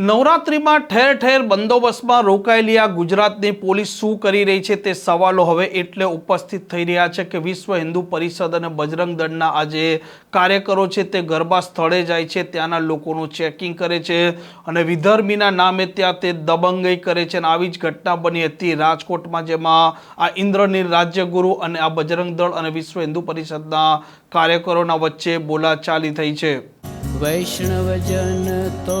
નવરાત્રિમાં ઠેર ઠેર બંદોબસ્તમાં રોકાયેલી આ ગુજરાતની પોલીસ શું કરી રહી છે તે સવાલો હવે એટલે ઉપસ્થિત થઈ રહ્યા છે કે વિશ્વ હિન્દુ પરિષદ અને બજરંગ દળના આ જે કાર્યકરો છે તે ગરબા સ્થળે જાય છે, ત્યાંના લોકોનું ચેકિંગ કરે છે અને વિધર્મીના નામે ત્યાં તે દબંગઈ કરે છે અને આવી જ ઘટના બની હતી રાજકોટમાં, જેમાં આ ઇન્દ્રનીલ રાજ્યગુરુ અને આ બજરંગ દળ અને વિશ્વ હિન્દુ પરિષદના કાર્યકરોના વચ્ચે બોલાચાલી થઈ છે. વૈષ્ણવજન તો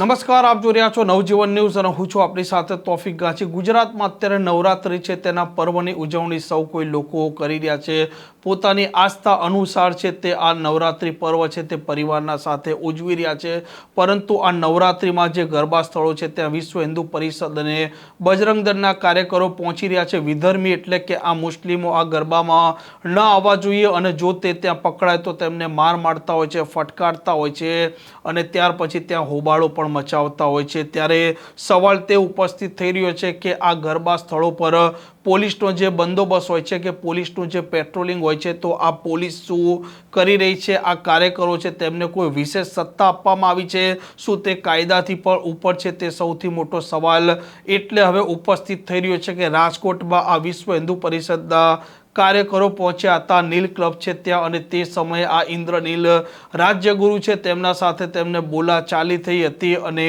નમસ્કાર, આપ જોઈ રહ્યા છો નવજીવન ન્યૂઝ અને હું છું આપણી સાથે તોફિક ગાંચી. ગુજરાતમાં અત્યારે નવરાત્રિ છે, તેના પર્વની ઉજવણી સૌ કોઈ લોકો કરી રહ્યા છે. પોતાની આસ્થા અનુસાર છે, તે આ નવરાત્રિ પર્વ છે, તે પરિવારના સાથે ઉજવી રહ્યા છે. પરંતુ આ નવરાત્રિમાં જે ગરબા સ્થળો છે, ત્યાં વિશ્વ હિન્દુ પરિષદ અને બજરંગ દળના કાર્યકરો પહોંચી રહ્યા છે. વિધર્મી એટલે કે આ મુસ્લિમો આ ગરબામાં ન આવવા જોઈએ અને જો તે ત્યાં પકડાય તો તેમને માર મારતા હોય છે, ફટકારતા હોય છે અને ત્યાર પછી ત્યાં હોબાળો પણ મચાવતા હોય છે. ત્યારે સવાલ તે ઉપસ્થિત થઈ રહ્યો છે કે આ ગરબા સ્થળો પર પોલીસનો જે બંદોબસ્ત હોય છે કે પોલીસનું જે પેટ્રોલિંગ હોય છે, તો આ પોલીસ શું કરી રહી છે, આ કાર્યકરો છે, તેમને કોઈ વિશેષ સત્તા આપવામાં આવી છે? શું તે કાયદાથી પણ ઉપર છે? તે સૌથી મોટો સવાલ એટલે હવે ઉપસ્થિત થઈ રહ્યો છે કે રાજકોટમાં આ વિશ્વ હિન્દુ પરિષદના કાર્યકરો પહોંચ્યા. હતા નીલ ક્લબ છે ત્યાં અને તે સમયે આ ઇન્દ્રનીલ રાજ્યગુરુ છે. તેમના સાથે તેમને બોલાચાલી થઈ હતી અને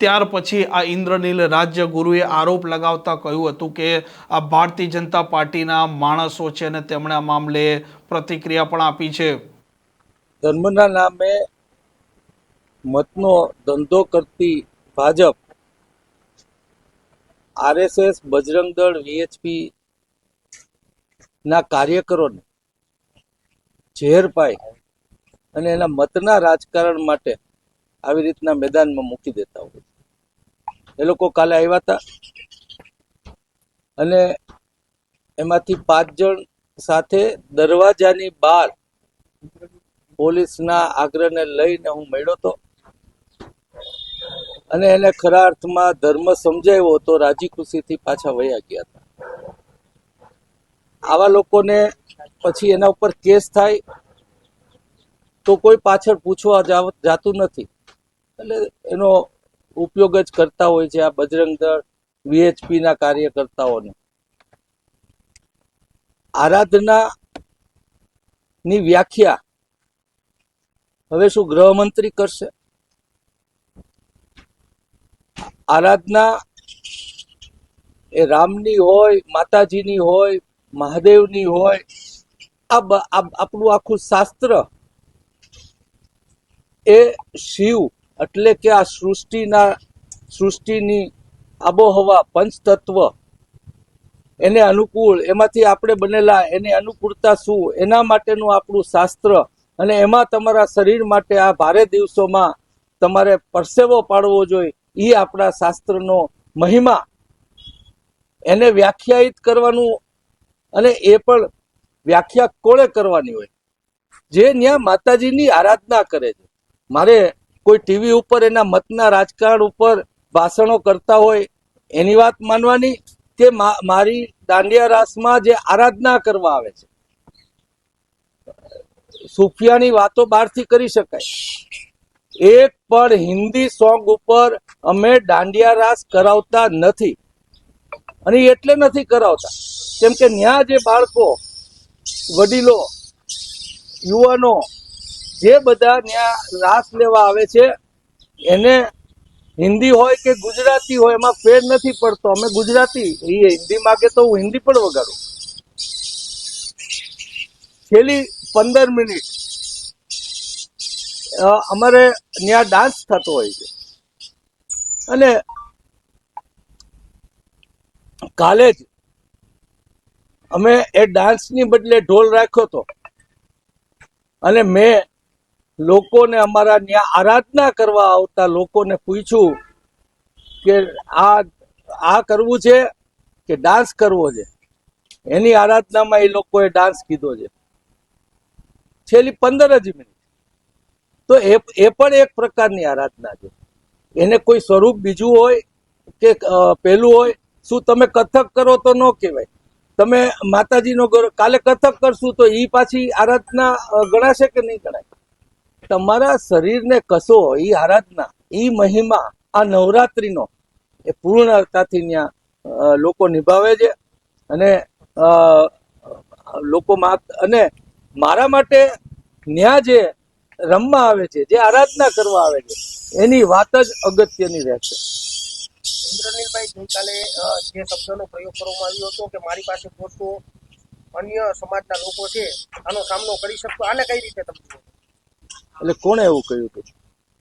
ત્યાર પછી આ ઇન્દ્રનીલ રાજ્યગુરુએ આરોપ લગાવતા કહ્યું હતું કે આ ભારતીય જનતા પાર્ટીના માણસો છે અને તેમણે આ મામલે પ્રતિક્રિયા પણ આપી છે. ધર્મના નામે મતનો ધંધો કરતી ભાજપ, આરએસએસ બજરંગ દળ વીએચપી ના કાર્યકરોને ઝેર પાઈ અને એના મતના રાજકારણ માટે આવી રીતના મેદાનમાં મૂકી દેતા હોય એ લોકો કાલે આવ્યા હતા અને એમાંથી પાંચ જણ સાથે દરવાજાની બહાર પોલીસના આગ્રહને લઈને હું મળ્યો હતો અને એને ખરા અર્થમાં ધર્મ સમજાવ્યો તો રાજી ખુશીથી પાછા વયા ગયા હતા. આવા લોકોને પછી એના ઉપર કેસ થાય, તો કોઈ પાછળ પૂછવા જાતું નથી. એટલે એનો ઉપયોગ જ કરતા હોય છે આ બજરંગ દળ વીએચપી ના કાર્યકર્તાઓને. આરાધના ની વ્યાખ્યા હવે શું ગૃહમંત્રી કરશે? આરાધના એ રામની હોય, માતાજીની હોય મહાદેવની હોય, આ આપણું આખું શાસ્ત્ર એ શિવ એટલે કે આ સૃષ્ટિના, સૃષ્ટિની આબોહવા પંચતત્વ એને અનુકૂળ, એમાંથી આપણે બનેલા એની અનુકૂળતા શું, એના માટેનું આપણું શાસ્ત્ર અને એમાં તમારા શરીર માટે આ ભારે દિવસોમાં તમારે પરસેવો પાડવો જોઈએ એ આપણા શાસ્ત્રનો મહિમા. એને વ્યાખ્યાયિત કરવાનું અને એ પણ વ્યાખ્યા કોણે કરવાની હોય? જે ત્યાં માતાજીની આરાધના કરે છે. મારે કોઈ ટીવી ઉપર એના મતના રાજકારણ ઉપર ભાષણો કરતા હોય, એની વાત માનવાની? કે મારી દાંડિયા રાસમાં જે આરાધના કરવા આવે છે? સુફિયાની વાતો બહારથી કરી શકાય. એક પણ હિન્દી સોંગ ઉપર અમે દાંડિયા રાસ કરાવતા નથી. અને એટલે નથી કરાવતા. કેમ કે ન્યા જે બાળકો, વડીલો, યુવાનો, જે બધા ત્યાં રાસ લેવા આવે છે, એને હિન્દી હોય કે ગુજરાતી હોય, એમાં ફેર નથી પડતો. અમે ગુજરાતી, એ હિન્દી માગે તો હું હિન્દી પણ વગાડું. છેલ્લી પંદર મિનિટ અમારે ત્યાં ડાન્સ થતો હોય છે. અને કાલે જ અમે એ ડાન્સની બદલે ઢોલ રાખ્યો હતો. અને મેં લોકોને અમારા ત્યાં આરાધના કરવા આવતા લોકોને પૂછ્યું કે આ આ કરવું છે કે ડાન્સ કરવો છે? એની આરાધનામાં એ લોકોએ ડાન્સ કીધો છે. છેલ્લી પંદર જ મિનિટ. તો એ એ પણ એક પ્રકારની આરાધના છે. એને કોઈ સ્વરૂપ બીજું હોય કે પહેલું હોય શું તમે કથક કરો તો ન કહેવાય. તમે માતાજીનો કાલે કથક કરશું તો એ પાછી આરાધના ગણાશે કે નહીં ગણાય? તમારા શરીરને કસો એ આરાધના એ મહિમા, આ નવરાત્રિનો, એ પૂર્ણતાથી ત્યાં લોકો નિભાવે છે અને લોકો અને મારા માટે ન્યા જે રમવા આવે છે, જે આરાધના કરવા આવે છે, એની વાત જ અગત્યની રહેશે. ઇન્દ્રનીલભાઈ ગઈકાલે જે શબ્દનો પ્રયોગ કરવામાં આવ્યો હતો કે મારી પાસે પહોંચતો અન્ય સમાજના લોકો છે આનો સામનો કરી શકતો આને કઈ રીતે તમે એટલે કોણે એવું કહ્યું હતું?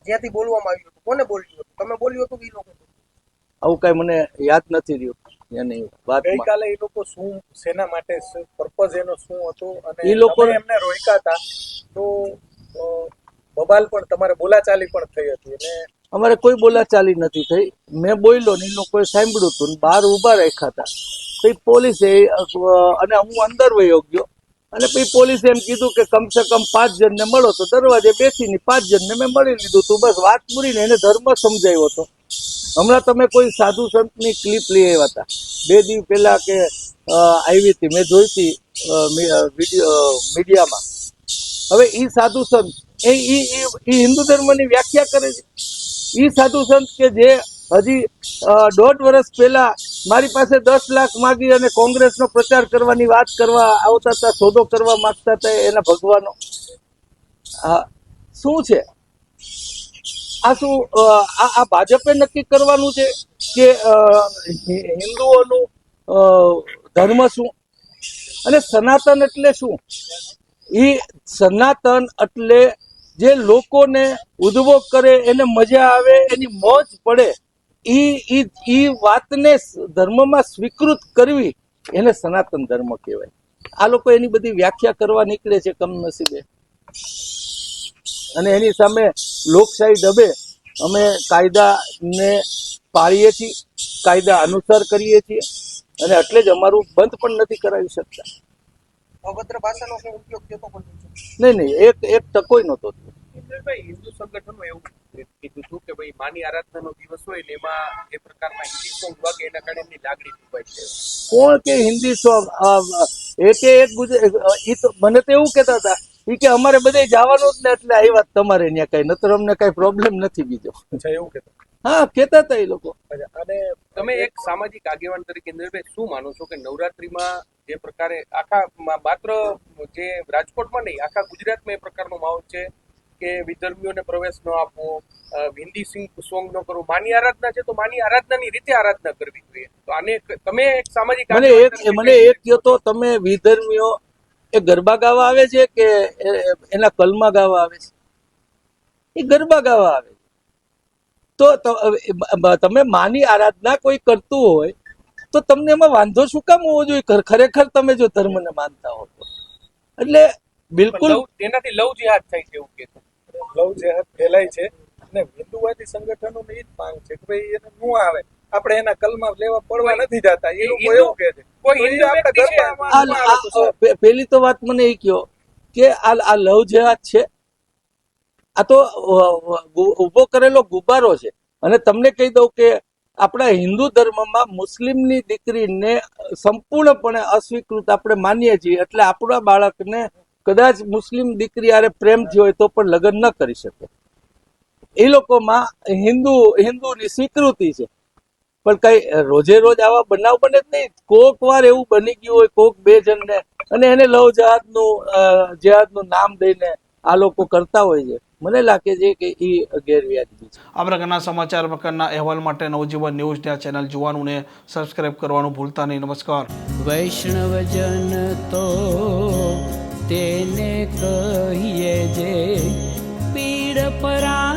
જ્યાંથી બોલવામાં આવ્યું હતું કોને બોલ્યું હતું? તમે બોલ્યું હતું કે ઈ લોકો આવું કઈ મને યાદ નથી રહ્યું એની વાતમાં. ગઈકાલે એ લોકો શું શેના માટે પર્પઝ એનો શું હતો? અને એ લોકો- એમને રોક્યા હતા તો બબાલ પણ તમારે બોલાચાલી પણ થઈ હતી અને અમારે કોઈ બોલાચાલી નથી થઈ. મેં બોલ્યો ને એ લોકોએ સાંભળ્યું હતું બહાર ઊભા રાખ્યા હતા. પછી પોલીસે, અને હું અંદર વયો ગયો. અને પછી પોલીસે એમ કીધું કે કમસે કમ પાંચ જણને મળો. તો દરવાજે બેસીને પાંચ જણને મેં મળી લીધું તું બસ વાત પૂરીને એને ધર્મ સમજાવ્યો હતો. હમણાં તમે કોઈ સાધુ સંતની ક્લિપ લઈ આવ્યા હતા. બે દિવસ પહેલાં કે આવી હતી. મેં જોઈ હતી મીડિયામાં. હવે એ સાધુ સંત, એ હિન્દુ ધર્મની વ્યાખ્યા કરે છે. ઈ સાધુ સંત કે જે હજી દોઢ વર્ષ પહેલા મારી પાસે દસ લાખ માગી અને કોંગ્રેસનો પ્રચાર કરવાની વાત કરવા આવતા હતા, સોદો કરવા માંગતા હતા એના ભગવાનો. શું છે? આ શું આ ભાજપે નક્કી કરવાનું છે કે હિન્દુઓનું ધર્મ શું? અને સનાતન એટલે શું? એ સનાતન એટલે જે લોકોને ઉદ્ભવ કરે, એને મજા આવે, એની મોજ પડે એ ઈ વાતને ધર્મમાં સ્વીકૃત કરવી, એને સનાતન ધર્મ કહેવાય. આ લોકો એની બધી વ્યાખ્યા કરવા નીકળે છે કમનસીબે. અને એની સામે લોકશાહી ડબે અમે કાયદાને પાળીએ છીએ, કાયદા અનુસાર કરીએ છીએ, અને એટલે જ અમારું બંધ પણ નથી કરાવી શકતા. અભદ્ર ભાષાનો શું ઉપયોગ થતો પણ. નહીં નહીં એક એક ટકોય નહોતો હિન્દુ સંગઠનો એવું કીધું હતું કે ભાઈ માની આરાધનાનો દિવસ હોય ને એમાં એ પ્રકારના હિન્દી સોંગ વાગે એના કારણે એમની લાગણી દુભાય છે. કોણ કે હિન્દી સોંગ એકે એક ગુજરાત ઈ તો મને તો એવું કહેતા હતા એ કે અમારે બધે જવાનું જ ને એટલે આવ્યા વાત તમારે ત્યાં કઈ નતર અમને કઈ પ્રોબ્લેમ નથી બીજો. એવું કહેતા હા કહેતા હતા એ લોકો. અને તમે એક સામાજિક આગેવાન તરીકે ઇન્દ્રભાઈ શું માનો છો કે નવરાત્રીમાં જે પ્રકારે આખા માત્ર જે રાજકોટમાં નહીં આખા ગુજરાતમાં એ પ્રકારનો માહોલ છે કે વિધર્મીઓને પ્રવેશ ન આપવો હિન્દી સિંગ સોંગ ન કરવો માની આરાધના છે તો માની આરાધનાની રીતે આરાધના કરવી જોઈએ. તો આને તમે એક સામાજિક મને એક મને એક કહો તો તમે વિધર્મીઓ એ ગરબા ગાવા આવે છે કે એના કલમા ગાવા આવે છે? એ ગરબા ગાવા આવે છે. તો તમે માની આરાધના કોઈ કરતું હોય તો તમને એમાં વાંધો શું કામ હોવો જોઈએ? ખરેખર તમે જો ધર્મને માનતા હો તો. એટલે બિલકુલ લવ તેનાથી લવ જેહાદ થાય છે એવું કે લવ જેહાદ ફેલાય છે અને હિન્દુવાદી સંગઠનોને એ જ માંગ છે કે ભાઈ એને નું આવે. આપણે એના કલમાં લેવા પડવા નથી જતા. એ લોકો એવું કહે છે. પેલી તો વાત મને એ કહો કે આ આ લવ જેહાદ છે આ તો ઊભો કરેલો ગુબારો છે. અને તમને કહી દઉં કે આપણા હિન્દુ ધર્મમાં મુસ્લિમની દીકરીને સંપૂર્ણપણે અસ્વીકૃત આપણે માનીએ છીએ. એટલે આપણા બાળકને કદાચ મુસ્લિમ દીકરી આરે પ્રેમથી હોય તો પણ લગ્ન ન કરી શકે. એ લોકોમાં હિન્દુ હિન્દુની સ્વીકૃતિ છે. પણ કઈ રોજે રોજ આવા બનાવ બને જ નહીં. કોક વાર એવું બની ગયું હોય કોક બે જણને. અને એને લવ જહાદનું અ, જહાદનું નામ દઈને આ લોકો કરતા હોય છે. મને લાગે છે કે એ ગેરવ્યાજબી છે. આ પ્રકારના સમાચાર પ્રકારના અહેવાલ માટે નવજીવન ન્યૂઝ આ ચેનલ જોવાનું ને સબસ્ક્રાઇબ કરવાનું ભૂલતા નહીં. નમસ્કાર. વૈષ્ણવજન તો તેને કહીએ જે પીડ પરાય